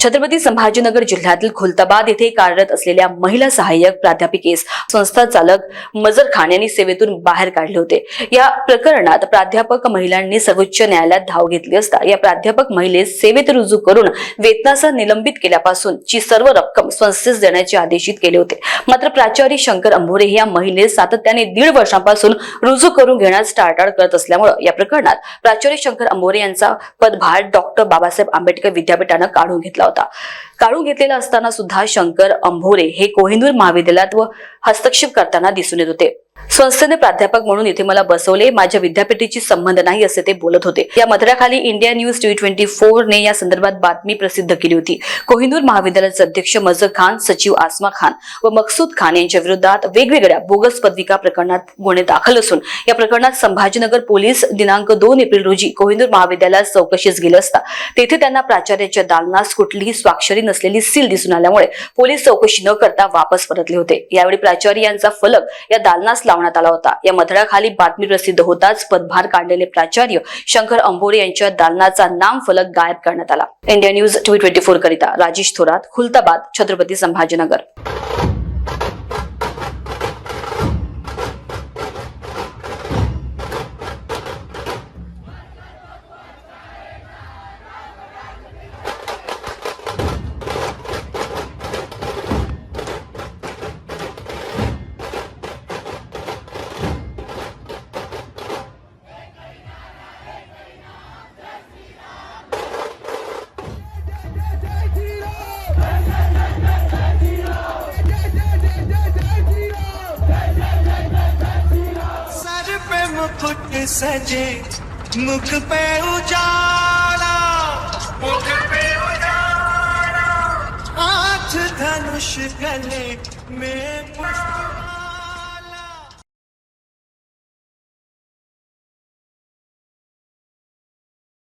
छत्रपती संभाजीनगर जिल्ह्यातील खुलताबाद येथे कार्यरत असलेल्या महिला सहाय्यक प्राध्यापिकेस संस्था चालक मजर खान यांनी सेवेतून बाहेर काढले होते. या प्रकरणात प्राध्यापक महिलांनी सर्वोच्च न्यायालयात धाव घेतली असता या प्राध्यापक महिलेस सेवेत रुजू करून वेतनासह निलंबित केल्यापासून ची सर्व रक्कम संस्थेस देण्याचे आदेशित केले होते. मात्र प्राचार्य शंकर अंभोरे हे या महिलेस सातत्याने दीड वर्षांपासून रुजू करून घेण्यास टाळटाळ करत असल्यामुळे या प्रकरणात प्राचार्य शंकर अंभोरे यांचा पदभार डॉक्टर बाबासाहेब आंबेडकर विद्यापीठानं काढून घेतला होता. काढून घेतलेला असताना सुद्धा शंकर अंभोरे हे कोहिनूर महाविद्यालयात व हस्तक्षेप करताना दिसून येत होते. संस्थेने प्राध्यापक म्हणून इथे मला बसवले. माझ्या विद्यापीठाची संबंध नाही असे ते बोलत होते. या मथळ्याखाली India News T twenty four ने या संदर्भात बातमी प्रसिद्ध केली होती. कोहिनूर महाविद्यालयाचे अध्यक्ष मजर खान सचिव आसमा खान व मकसूद खान यांच्या विरोधात वेगवेगळ्या बोगस पदविका प्रकरणात गुन्हे दाखल असून या प्रकरणात संभाजीनगर पोलीस दिनांक दोन एप्रिल रोजी कोहिनूर महाविद्यालयात चौकशीस गेले असता. तेथे त्यांना प्राचार्याच्या दालनास कुठलीही स्वाक्षरी नसलेली सील दिसून आल्यामुळे पोलीस चौकशी न करता वापस परतले होते. यावेळी प्राचार्य यांचा फलक या दालनास लावण्यात आला होता. या मथळ्याखाली बातमी प्रसिद्ध होताच पदभार काढलेले प्राचार्य शंकर अंभोरे यांच्या दालनाचा नाम फलक गायब करण्यात आला. India News T twenty four करिता राजेश थोरात खुलताबाद छत्रपती संभाजीनगर. मुकुट सजे मुख पे उजाला। मुख पे उजाला। आठ धनुष गले में पुष्प।